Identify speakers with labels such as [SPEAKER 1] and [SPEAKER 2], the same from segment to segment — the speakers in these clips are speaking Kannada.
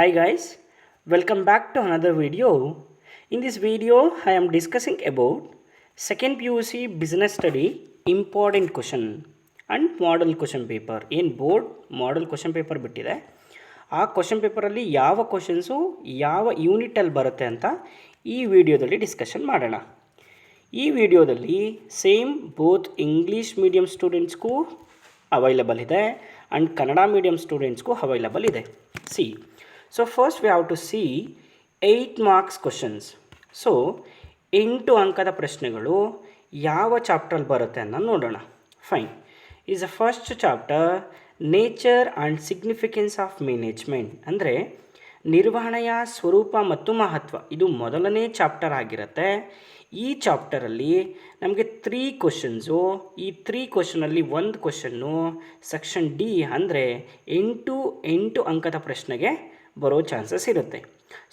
[SPEAKER 1] Hi guys, welcome back to another video. In this video, I am discussing about second PUC business study important question and model question paper ಏನು ಬೋರ್ಡ್ ಮಾಡೆಲ್ ಕ್ವಶನ್ ಪೇಪರ್ ಬಿಟ್ಟಿದೆ. ಆ ಕ್ವಶನ್ ಪೇಪರಲ್ಲಿ ಯಾವ ಕ್ವಶನ್ಸು ಯಾವ ಯೂನಿಟಲ್ಲಿ ಬರುತ್ತೆ ಅಂತ ಈ ವಿಡಿಯೋದಲ್ಲಿ ಡಿಸ್ಕಷನ್ ಮಾಡೋಣ. ಈ ವಿಡಿಯೋದಲ್ಲಿ ಸೇಮ್ ಬೋತ್ ಇಂಗ್ಲೀಷ್ ಮೀಡಿಯಮ್ ಸ್ಟೂಡೆಂಟ್ಸ್ಗೂ ಅವೈಲಬಲ್ ಇದೆ ಆ್ಯಂಡ್ ಕನ್ನಡ ಮೀಡಿಯಮ್ ಸ್ಟೂಡೆಂಟ್ಸ್ಗೂ ಅವೈಲಬಲ್ ಇದೆ. See so first we have to see eight marks questions so ಎಂಟು ಅಂಕದ ಪ್ರಶ್ನೆಗಳು ಯಾವ ಚಾಪ್ಟರ್ ಬರುತ್ತೆ ಅನ್ನೋ ನೋಡೋಣ. Fine is a first chapter nature and significance of management ಅಂದರೆ ನಿರ್ವಹಣೆಯ ಸ್ವರೂಪ ಮತ್ತು ಮಹತ್ವ. ಇದು ಮೊದಲನೇ ಚಾಪ್ಟರ್ ಆಗಿರುತ್ತೆ. ಈ ಚಾಪ್ಟರಲ್ಲಿ ನಮಗೆ ತ್ರೀ ಕ್ವಶನ್ಸು ಈ ತ್ರೀ ಕ್ವಶನಲ್ಲಿ ಒಂದು ಕ್ವಶನ್ನು ಸೆಕ್ಷನ್ ಡಿ ಅಂದರೆ ಎಂಟು ಎಂಟು ಅಂಕದ ಪ್ರಶ್ನೆಗೆ ಬರೋ ಚಾನ್ಸಸ್ ಇರುತ್ತೆ.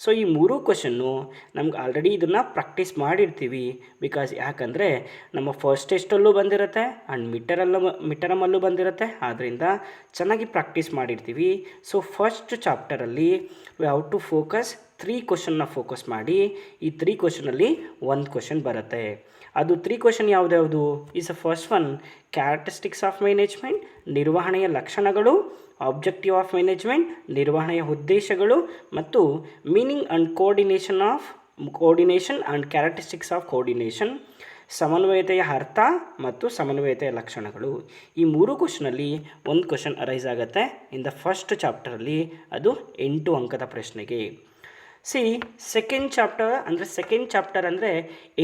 [SPEAKER 1] ಸೊ ಈ ಮೂರು ಕ್ವಶನ್ನು ನಮ್ಗೆ ಆಲ್ರೆಡಿ ಇದನ್ನು ಪ್ರಾಕ್ಟೀಸ್ ಮಾಡಿರ್ತೀವಿ. ಬಿಕಾಸ್ ಯಾಕಂದರೆ ನಮ್ಮ ಫಸ್ಟ್ ಟೆಸ್ಟಲ್ಲೂ ಬಂದಿರುತ್ತೆ ಆ್ಯಂಡ್ ಮಿಟ್ಟರಲ್ಲೂ ಮಿಟ್ಟರಮಲ್ಲೂ ಬಂದಿರುತ್ತೆ. ಆದ್ದರಿಂದ ಚೆನ್ನಾಗಿ ಪ್ರಾಕ್ಟೀಸ್ ಮಾಡಿರ್ತೀವಿ. So first ಚಾಪ್ಟರಲ್ಲಿ we have to focus three ಕ್ವಶನ್ನ focus ಮಾಡಿ, ಈ ತ್ರೀ ಕ್ವಶನಲ್ಲಿ ಒಂದು ಕ್ವಶನ್ ಬರುತ್ತೆ. ಅದು three question ಯಾವುದ್ಯಾವುದು is a first one characteristics of management ನಿರ್ವಹಣೆಯ ಲಕ್ಷಣಗಳು ಆಬ್ಜೆಕ್ಟಿವ್ ಆಫ್ ಮ್ಯಾನೇಜ್ಮೆಂಟ್ ನಿರ್ವಹಣೆಯ ಉದ್ದೇಶಗಳು ಮತ್ತು meaning and coordination of coordination and characteristics of coordination ಸಮನ್ವಯತೆಯ ಅರ್ಥ ಮತ್ತು ಸಮನ್ವಯತೆಯ ಲಕ್ಷಣಗಳು. ಈ ಮೂರು ಕ್ವಶನಲ್ಲಿ ಒಂದು ಕ್ವಶನ್ ಅರೈಸ್ ಆಗುತ್ತೆ. ಇನ್ ದ ಫಸ್ಟ್ ಚಾಪ್ಟರಲ್ಲಿ ಅದು ಎಂಟು ಅಂಕದ ಪ್ರಶ್ನೆಗೆ. ಸಿ ಸೆಕೆಂಡ್ ಚಾಪ್ಟರ್ ಅಂದರೆ ಸೆಕೆಂಡ್ ಚಾಪ್ಟರ್ ಅಂದರೆ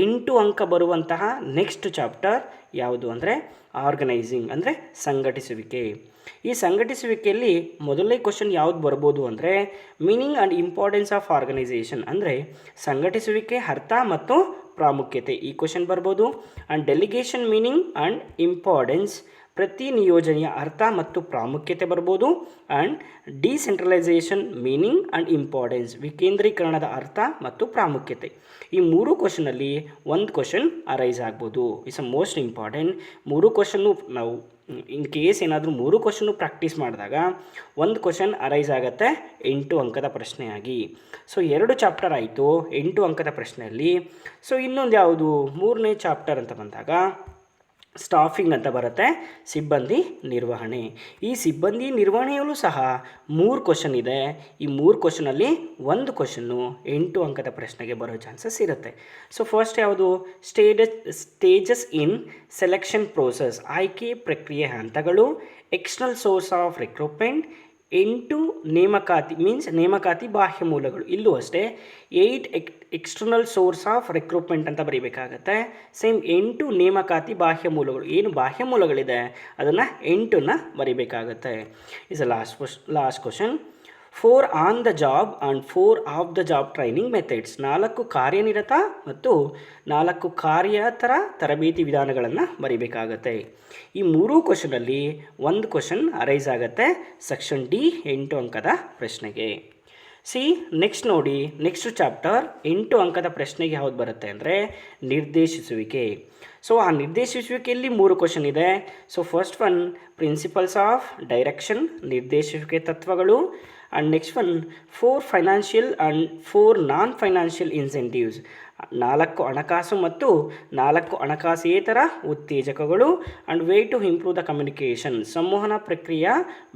[SPEAKER 1] ಎಂಟು ಅಂಕ ಬರುವಂತಹ ನೆಕ್ಸ್ಟ್ ಚಾಪ್ಟರ್ ಯಾವುದು ಅಂದರೆ ಆರ್ಗನೈಸಿಂಗ್ ಅಂದರೆ ಸಂಘಟಿಸುವಿಕೆ. ಈ ಸಂಘಟಿಸುವಿಕೆಯಲ್ಲಿ ಮೊದಲನೇ ಕ್ವಶನ್ ಯಾವುದು ಬರ್ಬೋದು ಅಂದರೆ meaning and importance of organisation ಅಂದರೆ ಸಂಘಟಿಸುವಿಕೆ ಅರ್ಥ ಮತ್ತು ಪ್ರಾಮುಖ್ಯತೆ ಈ ಕ್ವಶನ್ ಬರ್ಬೋದು. And delegation meaning and importance ಪ್ರತಿ ನಿಯೋಜನೆಯ ಅರ್ಥ ಮತ್ತು ಪ್ರಾಮುಖ್ಯತೆ ಬರ್ಬೋದು and decentralisation meaning and importance ವಿಕೇಂದ್ರೀಕರಣದ ಅರ್ಥ ಮತ್ತು ಪ್ರಾಮುಖ್ಯತೆ. ಈ ಮೂರು ಕ್ವಶನಲ್ಲಿ ಒಂದು ಕ್ವಶನ್ ಅರೈಸ್ ಆಗ್ಬೋದು. ಇಟ್ಸ್ ಅ ಮೋಸ್ಟ್ ಇಂಪಾರ್ಟೆಂಟ್ ಮೂರು ಕ್ವಶನ್ನು ನಾವು ಇನ್ ಕೇಸ್ ಏನಾದರೂ ಮೂರು ಕ್ವಶನ್ನು ಪ್ರಾಕ್ಟೀಸ್ ಮಾಡಿದಾಗ ಒಂದು ಕ್ವಶನ್ ಅರೈಸ್ ಆಗುತ್ತೆ ಎಂಟು ಅಂಕದ ಪ್ರಶ್ನೆಯಾಗಿ. ಸೊ ಎರಡು ಚಾಪ್ಟರ್ ಆಯಿತು ಎಂಟು ಅಂಕದ ಪ್ರಶ್ನೆಯಲ್ಲಿ. ಸೊ ಇನ್ನೊಂದು ಯಾವುದು? ಮೂರನೇ ಚಾಪ್ಟರ್ ಅಂತ ಬಂದಾಗ ಸ್ಟಾಫಿಂಗ್ ಅಂತ ಬರುತ್ತೆ, ಸಿಬ್ಬಂದಿ ನಿರ್ವಹಣೆ. ಈ ಸಿಬ್ಬಂದಿ ನಿರ್ವಹಣೆಯಲ್ಲೂ ಸಹ ಮೂರು ಕ್ವಶನ್ ಇದೆ. ಈ ಮೂರು ಕ್ವಶನಲ್ಲಿ ಒಂದು ಕ್ವಶನ್ನು ಎಂಟು ಅಂಕದ ಪ್ರಶ್ನೆಗೆ ಬರೋ ಚಾನ್ಸಸ್ ಇರುತ್ತೆ. ಸೊ ಫಸ್ಟ್ ಯಾವುದು? Stages stages in selection process ಆಯ್ಕೆ ಪ್ರಕ್ರಿಯೆ ಹಂತಗಳು ಎಕ್ಸ್ಟರ್ನಲ್ ಸೋರ್ಸ್ ಆಫ್ ರಿಕ್ರೂಟ್ಮೆಂಟ್ ಎಂಟು ನೇಮಕಾತಿ ಮೀನ್ಸ್ ನೇಮಕಾತಿ ಬಾಹ್ಯ ಮೂಲಗಳು. ಇಲ್ಲೂ ಅಷ್ಟೇ eight ex external source of recruitment ಅಂತ ಬರೀಬೇಕಾಗತ್ತೆ. ಸೇಮ್ ಎಂಟು ನೇಮಕಾತಿ ಬಾಹ್ಯ ಮೂಲಗಳು. ಏನು ಬಾಹ್ಯ ಮೂಲಗಳಿದೆ? ಅದನ್ನು ಎಂಟನ್ನು ಬರೀಬೇಕಾಗತ್ತೆ. Is a last question last question four on the job and four off the job training methods ನಾಲ್ಕು ಕಾರ್ಯನಿರತ ಮತ್ತು ನಾಲ್ಕು ಕಾರ್ಯತರ ತರಬೇತಿ ವಿಧಾನಗಳನ್ನು ಬರೀಬೇಕಾಗತ್ತೆ. ಈ ಮೂರೂ ಕ್ವಶನಲ್ಲಿ ಒಂದು ಕ್ವಶನ್ ಅರೈಸ್ ಆಗುತ್ತೆ. ಸೆಕ್ಷನ್ ಡಿ ಎಂಟು ಅಂಕದ ಪ್ರಶ್ನೆಗೆ. ಸಿ ನೆಕ್ಸ್ಟ್ ನೋಡಿ ನೆಕ್ಸ್ಟ್ ಚಾಪ್ಟರ್ ಎಂಟು ಅಂಕದ ಪ್ರಶ್ನೆಗೆ ಯಾವ್ದು ಬರುತ್ತೆ ಅಂದರೆ ನಿರ್ದೇಶಿಸುವಿಕೆ. ಸೊ ಆ ನಿರ್ದೇಶಿಸುವಿಕೆಯಲ್ಲಿ ಮೂರು ಕ್ವಶನ್ ಇದೆ. So first one principles of direction ನಿರ್ದೇಶಿಸುವಿಕೆ ತತ್ವಗಳು. And next one four financial and four non financial incentives ನಾಲ್ಕು ಹಣಕಾಸು ಮತ್ತು ನಾಲ್ಕು ಹಣಕಾಸೇತರ ಉತ್ತೇಜಕಗಳು and way to improve the communication ಸಂವಹನ ಪ್ರಕ್ರಿಯೆ,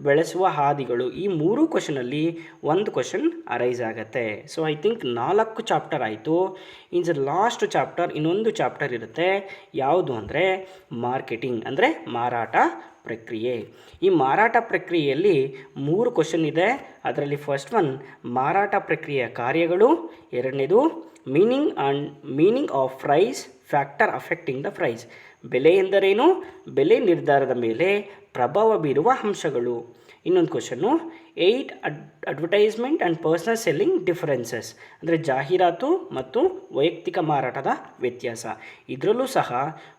[SPEAKER 1] ಬೆಳೆಸುವ ಹಾದಿಗಳು. ಈ ಮೂರು ಕ್ವಶನಲ್ಲಿ ಒಂದು ಕ್ವಶನ್ ಅರೈಸ್ ಆಗುತ್ತೆ. ಸೊ ಐ ಥಿಂಕ್ ನಾಲ್ಕು ಚಾಪ್ಟರ್ ಆಯಿತು. ಇನ್ಸ್ ಲಾಸ್ಟ್ ಚಾಪ್ಟರ್ ಇನ್ನೊಂದು ಚಾಪ್ಟರ್ ಇರುತ್ತೆ. ಯಾವುದು ಅಂದರೆ ಮಾರ್ಕೆಟಿಂಗ್ ಅಂದರೆ ಮಾರಾಟ ಪ್ರಕ್ರಿಯೆ. ಈ ಮಾರಾಟ ಪ್ರಕ್ರಿಯೆಯಲ್ಲಿ ಮೂರು ಕ್ವಶನ್ ಇದೆ. ಅದರಲ್ಲಿ ಫಸ್ಟ್ ಒನ್ ಮಾರಾಟ ಪ್ರಕ್ರಿಯೆಯ ಕಾರ್ಯಗಳು. ಎರಡನೇದು meaning and meaning of price factor affecting the price ಬೆಲೆ ಎಂದರೇನು? ಬೆಲೆ ನಿರ್ಧಾರದ ಮೇಲೆ ಪ್ರಭಾವ ಬೀರುವ ಅಂಶಗಳು. ಇನ್ನೊಂದು question eight ad advertisement and personal selling differences ಅಂದರೆ ಜಾಹೀರಾತು ಮತ್ತು ವೈಯಕ್ತಿಕ ಮಾರಾಟದ ವ್ಯತ್ಯಾಸ. ಇದರಲ್ಲೂ ಸಹ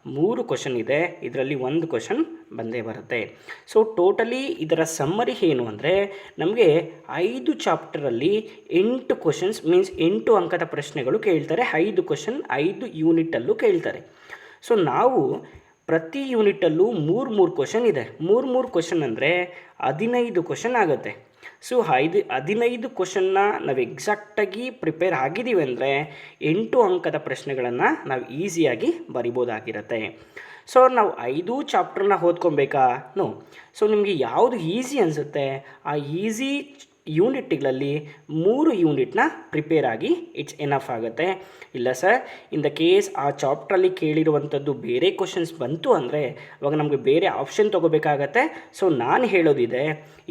[SPEAKER 1] ಮೂರು ಕ್ವಶನ್ ಇದೆ. ಇದರಲ್ಲಿ ಒಂದು ಕ್ವಶನ್ ಬಂದೇ ಬರುತ್ತೆ. ಸೊ ಟೋಟಲಿ ಇದರ ಸಮ್ಮರಿ ಏನು ಅಂದರೆ ನಮಗೆ ಐದು ಚಾಪ್ಟರಲ್ಲಿ ಎಂಟು ಕ್ವಶನ್ಸ್ ಮೀನ್ಸ್ ಎಂಟು ಅಂಕದ ಪ್ರಶ್ನೆಗಳು ಕೇಳ್ತಾರೆ. ಐದು ಕ್ವಶನ್ ಐದು ಯೂನಿಟಲ್ಲೂ ಕೇಳ್ತಾರೆ. ಸೊ ನಾವು ಪ್ರತಿ ಯೂನಿಟಲ್ಲೂ ಮೂರು ಮೂರು ಕ್ವಶನ್ ಇದೆ. ಮೂರು ಮೂರು ಕ್ವಶನ್ ಅಂದರೆ ಹದಿನೈದು ಕ್ವಶನ್ ಆಗುತ್ತೆ. ಸೊ ಐದು ಹದಿನೈದು ಕ್ವಶನ್ನ ನಾವು ಎಕ್ಸಾಕ್ಟಾಗಿ ಪ್ರಿಪೇರ್ ಆಗಿದ್ದೀವಿ ಅಂದರೆ ಎಂಟು ಅಂಕದ ಪ್ರಶ್ನೆಗಳನ್ನು ನಾವು ಈಸಿಯಾಗಿ ಬರಿಬೋದಾಗಿರುತ್ತೆ. ಸೊ ನಾವು ಐದು ಚಾಪ್ಟರ್ನ ಓದ್ಕೊಬೇಕಾ? ನೋ ಸೊ ನಿಮಗೆ ಯಾವುದು ಈಸಿ ಅನಿಸುತ್ತೆ? ಆ ಈಸಿ ಯೂನಿಟ್ಗಳಲ್ಲಿ ಮೂರು ಯೂನಿಟ್ನ ಪ್ರಿಪೇರ್ ಆಗಿ ಇಟ್ಸ್ ಎನಫ್ ಆಗುತ್ತೆ. ಇಲ್ಲ ಸರ್ ಇನ್ ದ ಕೇಸ್ ಆ ಚಾಪ್ಟ್ರಲ್ಲಿ ಕೇಳಿರುವಂಥದ್ದು ಬೇರೆ ಕ್ವಶನ್ಸ್ ಬಂತು ಅಂದರೆ ಅವಾಗ ನಮಗೆ ಬೇರೆ ಆಪ್ಷನ್ ತೊಗೋಬೇಕಾಗತ್ತೆ. ಸೊ ನಾನು ಹೇಳೋದಿದೆ,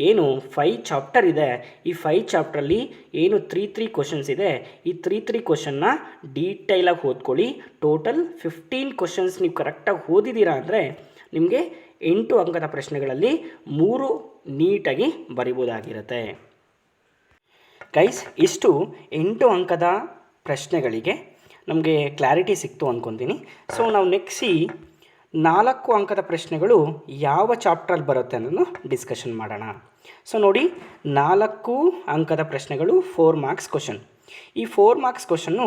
[SPEAKER 1] ಏನು ಫೈ ಚಾಪ್ಟರ್ ಇದೆ, ಈ ಫೈ ಚಾಪ್ಟ್ರಲ್ಲಿ ಏನು ತ್ರೀ ತ್ರೀ ಕ್ವಶನ್ಸ್ ಇದೆ, ಈ ತ್ರೀ ತ್ರೀ ಕ್ವಶನ್ನ ಡೀಟೈಲಾಗಿ ಓದ್ಕೊಳ್ಳಿ. ಟೋಟಲ್ ಫಿಫ್ಟೀನ್ ಕ್ವಶನ್ಸ್ ನೀವು ಕರೆಕ್ಟಾಗಿ ಓದಿದ್ದೀರಾ ಅಂದರೆ ನಿಮಗೆ ಎಂಟು ಅಂಕದ ಪ್ರಶ್ನೆಗಳಲ್ಲಿ ಮೂರು ನೀಟಾಗಿ ಬರಿಬೋದಾಗಿರುತ್ತೆ. ಗೈಸ್ ಇಷ್ಟು ಎಂಟು ಅಂಕದ ಪ್ರಶ್ನೆಗಳಿಗೆ ನಮಗೆ ಕ್ಲಾರಿಟಿ ಸಿಕ್ತು ಅಂದ್ಕೊತೀನಿ ಸೊ ನಾವು ನೆಕ್ಸಿ ನಾಲ್ಕು ಅಂಕದ ಪ್ರಶ್ನೆಗಳು ಯಾವ ಚಾಪ್ಟ್ರಲ್ಲಿ ಬರುತ್ತೆ ಅನ್ನೋದನ್ನು ಡಿಸ್ಕಷನ್ ಮಾಡೋಣ. ಸೊ ನೋಡಿ, ನಾಲ್ಕು ಅಂಕದ ಪ್ರಶ್ನೆಗಳು ಫೋರ್ ಮಾರ್ಕ್ಸ್ ಕ್ವಶನ್ ಈ ಫೋರ್ ಮಾರ್ಕ್ಸ್ ಕ್ವಶನ್ನು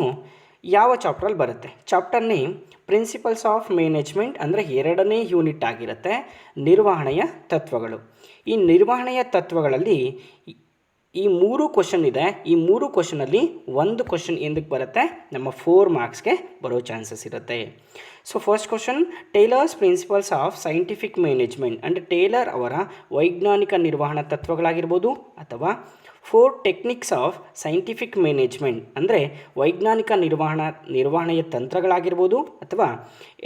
[SPEAKER 1] ಯಾವ ಚಾಪ್ಟ್ರಲ್ಲಿ ಬರುತ್ತೆ? Chapter name principles of management ಅಂದರೆ ಎರಡನೇ ಯೂನಿಟ್ ಆಗಿರುತ್ತೆ ನಿರ್ವಹಣೆಯ ತತ್ವಗಳು. ಈ ನಿರ್ವಹಣೆಯ ತತ್ವಗಳಲ್ಲಿ ಈ ಮೂರು ಕ್ವಶನ್ ಇದೆ. ಈ ಮೂರು ಕ್ವಶನಲ್ಲಿ ಒಂದು ಕ್ವಶನ್ ಎಂದಕ್ಕೆ ಬರುತ್ತೆ? ನಮ್ಮ ಫೋರ್ ಮಾರ್ಕ್ಸ್ಗೆ ಬರೋ ಚಾನ್ಸಸ್ ಇರುತ್ತೆ. So first question Taylor's principles of scientific management ಅಂದರೆ ಟೇಲರ್ ಅವರ ವೈಜ್ಞಾನಿಕ ನಿರ್ವಹಣಾ ತತ್ವಗಳಾಗಿರ್ಬೋದು ಅಥವಾ four techniques of scientific management ಅಂದರೆ ವೈಜ್ಞಾನಿಕ ನಿರ್ವಹಣಾ, ನಿರ್ವಹಣೆಯ ತಂತ್ರಗಳಾಗಿರ್ಬೋದು ಅಥವಾ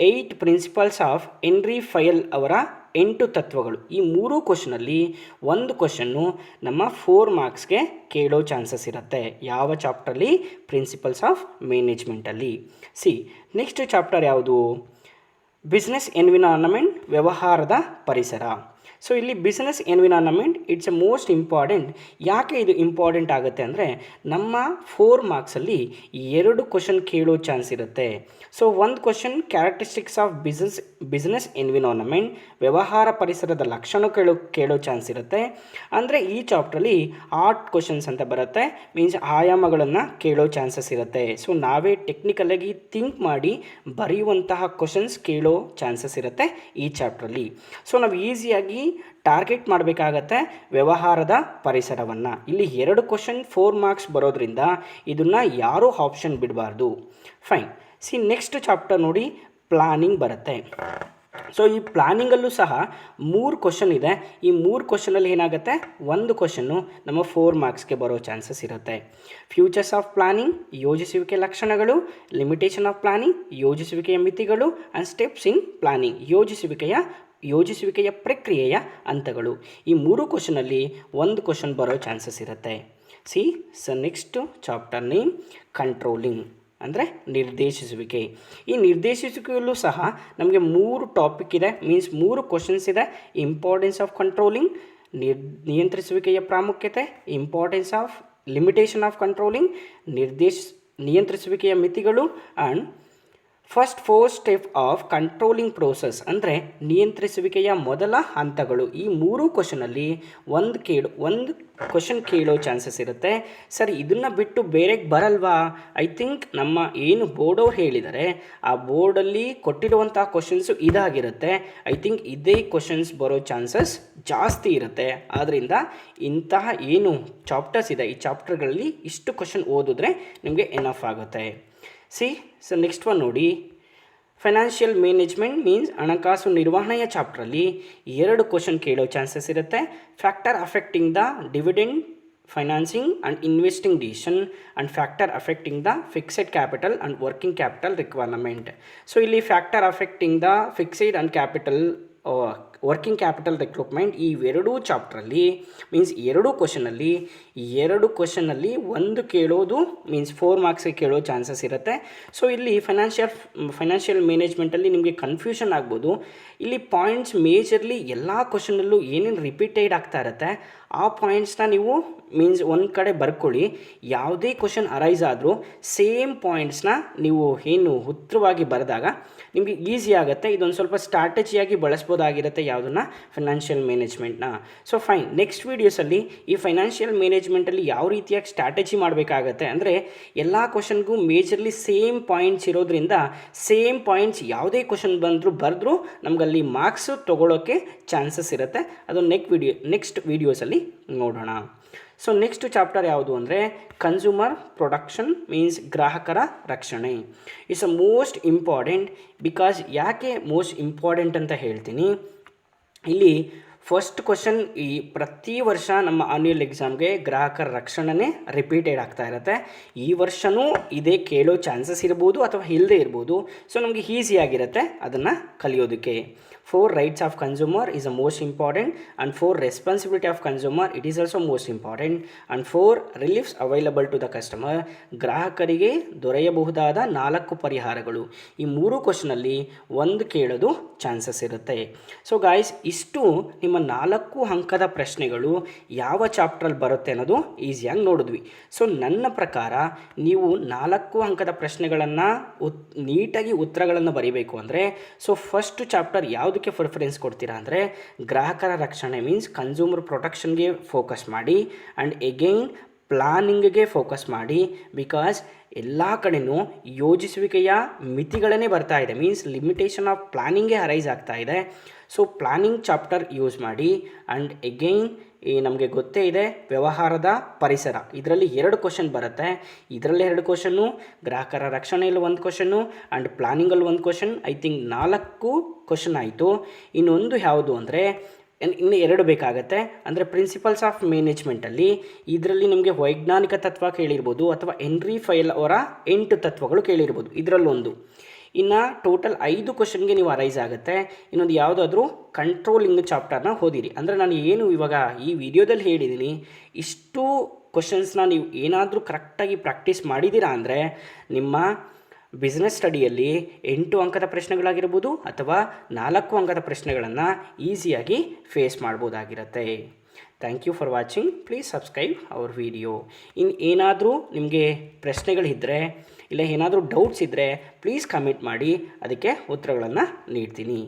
[SPEAKER 1] eight principles of Henri Fayol ಅವರ ಎಂಟು ತತ್ವಗಳು. ಈ ಮೂರು ಕ್ವಶನಲ್ಲಿ ಒಂದು ಕ್ವಶನ್ನು ನಮ್ಮ ಫೋರ್ ಮಾರ್ಕ್ಸ್ಗೆ ಕೇಳೋ ಚಾನ್ಸಸ್ ಇರುತ್ತೆ. ಯಾವ ಚಾಪ್ಟರ್ಲಿ ಪ್ರಿನ್ಸಿಪಲ್ಸ್ ಆಫ್ ಮ್ಯಾನೇಜ್ಮೆಂಟಲ್ಲಿ ಸಿ ನೆಕ್ಸ್ಟ್ ಚಾಪ್ಟರ್ ಯಾವುದು? ಬಿಸ್ನೆಸ್ ಎನ್ವಿರಾನ್ಮೆಂಟ್ ವ್ಯವಹಾರದ ಪರಿಸರ. ಸೊ ಇಲ್ಲಿ business environment it's a most important ಯಾಕೆ ಇದು ಇಂಪಾರ್ಟೆಂಟ್ ಆಗುತ್ತೆ ಅಂದರೆ, ನಮ್ಮ ಫೋರ್ ಮಾರ್ಕ್ಸಲ್ಲಿ ಎರಡು ಕ್ವಶನ್ ಕೇಳೋ ಚಾನ್ಸ್ ಇರುತ್ತೆ. ಸೊ ಒಂದು question characteristics of business business environment ವ್ಯವಹಾರ ಪರಿಸರದ ಲಕ್ಷಣ ಕೇಳೋ ಕೇಳೋ ಚಾನ್ಸ್ ಇರುತ್ತೆ. ಅಂದರೆ, ಈ ಚಾಪ್ಟ್ರಲ್ಲಿ ಆರ್ಟ್ ಕ್ವಶನ್ಸ್ ಅಂತ ಬರುತ್ತೆ ಮೀನ್ಸ್ ಆಯಾಮಗಳನ್ನು ಕೇಳೋ ಚಾನ್ಸಸ್ ಇರುತ್ತೆ. ಸೊ ನಾವೇ ಟೆಕ್ನಿಕಲಾಗಿ ಥಿಂಕ್ ಮಾಡಿ ಬರೆಯುವಂತಹ ಕ್ವಶನ್ಸ್ ಕೇಳೋ ಚಾನ್ಸಸ್ ಇರುತ್ತೆ ಈ ಚಾಪ್ಟ್ರಲ್ಲಿ ಸೊ ನಾವು ಈಸಿಯಾಗಿ ಟಾರ್ಗೆಟ್ ಮಾಡಬೇಕಾಗತ್ತೆ ವ್ಯವಹಾರದ ಪರಿಸರವನ್ನು. ಇಲ್ಲಿ ಎರಡು ಕ್ವಶನ್ ಫೋರ್ ಮಾರ್ಕ್ಸ್ ಬರೋದ್ರಿಂದ ಇದನ್ನು ಯಾರೂ ಆಪ್ಷನ್ ಬಿಡಬಾರ್ದು? ಫೈನ್ ಸಿ ನೆಕ್ಸ್ಟ್ ಚಾಪ್ಟರ್ ನೋಡಿ ಪ್ಲಾನಿಂಗ್ ಬರುತ್ತೆ. ಸೊ ಈ ಪ್ಲಾನಿಂಗಲ್ಲೂ ಸಹ ಮೂರು ಕ್ವಶನ್ ಇದೆ. ಈ ಮೂರು ಕ್ವಶನಲ್ಲಿ ಏನಾಗುತ್ತೆ? ಒಂದು ಕ್ವಶನ್ನು ನಮ್ಮ ಫೋರ್ ಮಾರ್ಕ್ಸ್ಗೆ ಬರೋ ಚಾನ್ಸಸ್ ಇರುತ್ತೆ. ಫ್ಯೂಚರ್ಸ್ ಆಫ್ ಪ್ಲಾನಿಂಗ್ ಯೋಜಿಸುವಿಕೆ ಲಕ್ಷಣಗಳು ಲಿಮಿಟೇಷನ್ ಆಫ್ ಪ್ಲಾನಿಂಗ್ ಯೋಜಿಸುವಿಕೆಯ ಮಿತಿಗಳು ಆ್ಯಂಡ್ ಸ್ಟೆಪ್ಸ್ ಇನ್ ಪ್ಲಾನಿಂಗ್ ಯೋಜಿಸುವಿಕೆಯ ಯೋಜಿಸುವಿಕೆಯ ಪ್ರಕ್ರಿಯೆಯ ಹಂತಗಳು. ಈ ಮೂರು ಕ್ವಶನಲ್ಲಿ ಒಂದು ಕ್ವಶನ್ ಬರೋ ಚಾನ್ಸಸ್ ಇರುತ್ತೆ. ಸಿ, ಸ ನೆಕ್ಸ್ಟ್ ಚಾಪ್ಟರ್ ನೇಮ್ ಕಂಟ್ರೋಲಿಂಗ್ ಅಂದರೆ ನಿರ್ದೇಶಿಸುವಿಕೆ. ಈ ನಿರ್ದೇಶಿಸುವಿಕೆಯಲ್ಲೂ ಸಹ ನಮಗೆ ಮೂರು ಟಾಪಿಕ್ ಇದೆ. ಮೀನ್ಸ್ ಮೂರು ಕ್ವಶನ್ಸ್ ಇದೆ. ಇಂಪಾರ್ಟೆನ್ಸ್ ಆಫ್ ಕಂಟ್ರೋಲಿಂಗ್, ನಿರ್, ನಿಯಂತ್ರಿಸುವಿಕೆಯ ಪ್ರಾಮುಖ್ಯತೆ, importance of limitation of controlling, ನಿರ್ದೇಶ, ನಿಯಂತ್ರಿಸುವಿಕೆಯ ಮಿತಿಗಳು and first four step of controlling process ಅಂದರೆ ನಿಯಂತ್ರಿಸುವಿಕೆಯ ಮೊದಲ ಹಂತಗಳು. ಈ ಮೂರು ಕ್ವಶನಲ್ಲಿ ಒಂದು ಕೇಳು, ಒಂದು ಕ್ವಶನ್ ಕೇಳೋ ಚಾನ್ಸಸ್ ಇರುತ್ತೆ. ಸರ್, ಇದನ್ನು ಬಿಟ್ಟು ಬೇರೆಗೆ ಬರಲ್ವಾ? ಐ ಥಿಂಕ್ ನಮ್ಮ ಏನು ಬೋರ್ಡ್ ಹೇಳಿದರೆ, ಆ ಬೋರ್ಡಲ್ಲಿ ಕೊಟ್ಟಿರುವಂಥ ಕ್ವಶನ್ಸು ಇದಾಗಿರುತ್ತೆ. ಐ ಥಿಂಕ್ ಇದೇ ಕ್ವಶನ್ಸ್ ಬರೋ ಚಾನ್ಸಸ್ ಜಾಸ್ತಿ ಇರುತ್ತೆ. ಆದ್ದರಿಂದ ಇಂತಹ ಏನು ಚಾಪ್ಟರ್ಸ್ ಇದೆ, ಈ ಚಾಪ್ಟರ್ಗಳಲ್ಲಿ ಇಷ್ಟು ಕ್ವಶನ್ ಓದಿದ್ರೆ ನಿಮಗೆ ಎನಫ್ ಆಗುತ್ತೆ. ಸಿ ಸೊ ನೆಕ್ಸ್ಟ್ ಒನ್ ನೋಡಿ. ಫೈನಾನ್ಷಿಯಲ್ ಮ್ಯಾನೇಜ್ಮೆಂಟ್ ಮೀನ್ಸ್ ಹಣಕಾಸು ನಿರ್ವಹಣೆಯ ಚಾಪ್ಟ್ರಲ್ಲಿ ಎರಡು ಕ್ವಶನ್ ಕೇಳೋ ಚಾನ್ಸಸ್ ಇರುತ್ತೆ. Factor affecting the dividend financing and investing decision and factor affecting the fixed capital and working capital requirement so ಇಲ್ಲಿ factor affecting the fixed and capital working capital recruitment ಈ ಎರಡೂ ಚಾಪ್ಟ್ರಲ್ಲಿ ಮೀನ್ಸ್ ಎರಡು ಕ್ವಶನಲ್ಲಿ ಎರಡು ಕ್ವಶನಲ್ಲಿ ಒಂದು ಕೇಳೋದು ಮೀನ್ಸ್ ಫೋರ್ ಮಾರ್ಕ್ಸ್ಗೆ ಕೇಳೋ ಚಾನ್ಸಸ್ ಇರುತ್ತೆ. ಸೊ ಇಲ್ಲಿ ಫೈನಾನ್ಷಿಯಲ್ ಫೈನಾನ್ಷಿಯಲ್ ಮ್ಯಾನೇಜ್ಮೆಂಟಲ್ಲಿ ನಿಮಗೆ ಕನ್ಫ್ಯೂಷನ್ ಆಗ್ಬೋದು. ಇಲ್ಲಿ ಪಾಯಿಂಟ್ಸ್ ಮೇಜರ್ಲಿ ಎಲ್ಲ ಕ್ವಶನಲ್ಲೂ ಏನೇನು ರಿಪೀಟೆಡ್ ಆಗ್ತಾ ಇರುತ್ತೆ, ಆ ಪಾಯಿಂಟ್ಸ್ನ ನೀವು ಮೀನ್ಸ್ ಒಂದು ಕಡೆ ಬರ್ಕೊಳ್ಳಿ. ಯಾವುದೇ ಕ್ವಶನ್ ಅರೈಸ್ ಆದರೂ ಸೇಮ್ ಪಾಯಿಂಟ್ಸ್ನ ನೀವು ಏನು ಉತ್ತರವಾಗಿ ಬರೆದಾಗ ನಿಮಗೆ ಈಸಿ ಆಗುತ್ತೆ. ಇದೊಂದು ಸ್ವಲ್ಪ ಸ್ಟ್ರಾಟಜಿಯಾಗಿ ಬಳಸ್ಬೋದಾಗಿರುತ್ತೆ ಯಾವುದನ್ನು ಫೈನಾನ್ಷಿಯಲ್ ಮ್ಯಾನೇಜ್ಮೆಂಟ್ನ ಸೊ ಫೈನ್ ನೆಕ್ಸ್ಟ್ ವೀಡಿಯೋಸಲ್ಲಿ ಈ ಫೈನಾನ್ಷಿಯಲ್ ಮ್ಯಾನೇಜ್ಮೆಂಟಲ್ಲಿ ಯಾವ ರೀತಿಯಾಗಿ ಸ್ಟ್ರಾಟಜಿ ಮಾಡಬೇಕಾಗತ್ತೆ ಅಂದರೆ ಎಲ್ಲ ಕ್ವಶನ್ಗೂ ಮೇಜರ್ಲಿ ಸೇಮ್ ಪಾಯಿಂಟ್ಸ್ ಇರೋದ್ರಿಂದ ಸೇಮ್ ಪಾಯಿಂಟ್ಸ್ ಯಾವುದೇ ಕ್ವಶನ್ ಬಂದರೂ ಬರೆದ್ರೂ ನಮಗಲ್ಲಿ ಮಾರ್ಕ್ಸು ತೊಗೊಳ್ಳೋಕ್ಕೆ ಚಾನ್ಸಸ್ ಇರುತ್ತೆ. ಅದು ನೆಕ್ ವಿಡಿಯೋ ನೆಕ್ಸ್ಟ್ ವೀಡಿಯೋಸಲ್ಲಿ ನೋಡೋಣ. ಸೊ ನೆಕ್ಸ್ಟ್ ಚಾಪ್ಟರ್ ಯಾವುದು ಅಂದರೆ ಕನ್ಸ್ಯೂಮರ್ ಪ್ರೊಡಕ್ಷನ್ ಮೀನ್ಸ್ ಗ್ರಾಹಕರ ರಕ್ಷಣೆ. It's a most important because ಯಾಕೆ ಮೋಸ್ಟ್ ಇಂಪಾರ್ಟೆಂಟ್ ಅಂತ ಹೇಳ್ತೀನಿ. ಇಲ್ಲಿ ಫಸ್ಟ್ ಕ್ವಶನ್ ಈ ಪ್ರತಿ ವರ್ಷ ನಮ್ಮ ಆನ್ಯುಯಲ್ ಎಕ್ಸಾಮ್ಗೆ ಗ್ರಾಹಕರ ರಕ್ಷಣೆ ರಿಪೀಟೆಡ್ ಆಗ್ತಾ ಇರುತ್ತೆ. ಈ ವರ್ಷವೂ ಇದೇ ಕೇಳೋ ಚಾನ್ಸಸ್ ಇರ್ಬೋದು ಅಥವಾ ಇಲ್ಲದೆ ಇರ್ಬೋದು. ಸೊ ನಮಗೆ ಈಸಿಯಾಗಿರುತ್ತೆ ಅದನ್ನು ಕಲಿಯೋದಕ್ಕೆ. Four rights of consumer is a most important and four responsibility of consumer it is also most important and four reliefs available to the customer ಗ್ರಾಹಕರಿಗೆ ದೊರೆಯಬಹುದಾದ ನಾಲ್ಕು ಪರಿಹಾರಗಳು. ಈ ಮೂರು ಕ್ವಶನಲ್ಲಿ ಒಂದು ಕೇಳೋದು ಚಾನ್ಸಸ್ ಇರುತ್ತೆ. ಸೊ ಗಾಯ್ಸ್ ಇಷ್ಟು ನಿಮ್ಮ ನಾಲ್ಕು ಅಂಕದ ಪ್ರಶ್ನೆಗಳು ಯಾವ ಚಾಪ್ಟ್ರಲ್ಲಿ ಬರುತ್ತೆ ಅನ್ನೋದು ಈಸಿಯಾಗಿ ನೋಡಿದ್ವಿ. ಸೊ ನನ್ನ ಪ್ರಕಾರ ನೀವು ನಾಲ್ಕು ಅಂಕದ ಪ್ರಶ್ನೆಗಳನ್ನು ಉತ್, ನೀಟಾಗಿ ಉತ್ತರಗಳನ್ನು ಬರೀಬೇಕು ಅಂದರೆ ಸೊ ಫಸ್ಟ್ ಚಾಪ್ಟರ್ ಯಾವುದಕ್ಕೆ ಪ್ರಿಫರೆನ್ಸ್ ಕೊಡ್ತೀರಾ ಅಂದರೆ, ಗ್ರಾಹಕರ ರಕ್ಷಣೆ ಮೀನ್ಸ್ ಕನ್ಸ್ಯೂಮರ್ ಪ್ರೊಟೆಕ್ಷನ್ಗೆ ಫೋಕಸ್ ಮಾಡಿ ಆ್ಯಂಡ್ ಎಗೈನ್ ಪ್ಲಾನಿಂಗ್ಗೆ ಫೋಕಸ್ ಮಾಡಿ, ಬಿಕಾಸ್ ಎಲ್ಲ ಕಡೆಯೂ ಯೋಜಿಸುವಿಕೆಯ ಮಿತಿಗಳನ್ನೇ ಬರ್ತಾ ಇದೆ. ಮೀನ್ಸ್ ಲಿಮಿಟೇಷನ್ ಆಫ್ ಪ್ಲಾನಿಂಗೇ ಅರೈಸ್ ಆಗ್ತಾ ಇದೆ. ಸೊ ಪ್ಲಾನಿಂಗ್ ಚಾಪ್ಟರ್ ಯೂಸ್ ಮಾಡಿ ಆ್ಯಂಡ್ ಎಗೈನ್ ಈ ನಮಗೆ ಗೊತ್ತೇ ಇದೆ, ವ್ಯವಹಾರದ ಪರಿಸರ. ಇದರಲ್ಲಿ ಎರಡು ಕ್ವಶನ್ ಬರುತ್ತೆ. ಇದರಲ್ಲಿ ಎರಡು ಕ್ವಶನ್ನು, ಗ್ರಾಹಕರ ರಕ್ಷಣೆಯಲ್ಲಿ ಒಂದು ಕ್ವಶನ್ನು ಆ್ಯಂಡ್ ಪ್ಲಾನಿಂಗಲ್ಲಿ ಒಂದು ಕ್ವಶನ್. ಐ ಥಿಂಕ್ ನಾಲ್ಕು ಕ್ವಶನ್ ಆಯಿತು. ಇನ್ನೊಂದು ಯಾವುದು ಅಂದರೆ ಇನ್ನು ಎರಡು ಬೇಕಾಗತ್ತೆ. ಅಂದರೆ ಪ್ರಿನ್ಸಿಪಲ್ಸ್ ಆಫ್ ಮ್ಯಾನೇಜ್ಮೆಂಟಲ್ಲಿ ಇದರಲ್ಲಿ ನಿಮಗೆ ವೈಜ್ಞಾನಿಕ ತತ್ವ ಕೇಳಿರ್ಬೋದು ಅಥವಾ ಎನ್ರಿ ಫೈಲ್ ಅವರ ಎಂಟು ತತ್ವಗಳು ಕೇಳಿರ್ಬೋದು. ಇದರಲ್ಲೊಂದು. ಇನ್ನು ಟೋಟಲ್ ಐದು ಕ್ವಶನ್ಗೆ ನೀವು ಅರೈಸ್ ಆಗುತ್ತೆ. ಇನ್ನೊಂದು ಯಾವುದಾದ್ರೂ ಕಂಟ್ರೋಲಿಂಗ್ ಚಾಪ್ಟರ್ನ ಓದಿರಿ. ಅಂದರೆ ನಾನು ಏನು ಇವಾಗ ಈ ವಿಡಿಯೋದಲ್ಲಿ ಹೇಳಿದ್ದೀನಿ ಇಷ್ಟು ಕ್ವಶನ್ಸ್ನ ನೀವು ಏನಾದರೂ ಕರೆಕ್ಟಾಗಿ ಪ್ರಾಕ್ಟೀಸ್ ಮಾಡಿದ್ದೀರಾ ಅಂದರೆ ನಿಮ್ಮ ಬಿಸ್ನೆಸ್ ಸ್ಟಡಿಯಲ್ಲಿ ಎಂಟು ಅಂಕದ ಪ್ರಶ್ನೆಗಳಾಗಿರ್ಬೋದು ಅಥವಾ ನಾಲ್ಕು ಅಂಕದ ಪ್ರಶ್ನೆಗಳನ್ನು ಈಸಿಯಾಗಿ face ಮಾಡ್ಬೋದಾಗಿರುತ್ತೆ. Thank you for watching please subscribe our video ಇನ್ನು ಏನಾದರೂ ನಿಮಗೆ ಪ್ರಶ್ನೆಗಳಿದ್ದರೆ ಇಲ್ಲ ಏನಾದರೂ ಡೌಟ್ಸ್ ಇದ್ದರೆ ಪ್ಲೀಸ್ ಕಮೆಂಟ್ ಮಾಡಿ, ಅದಕ್ಕೆ ಉತ್ತರಗಳನ್ನು ನೀಡ್ತೀನಿ.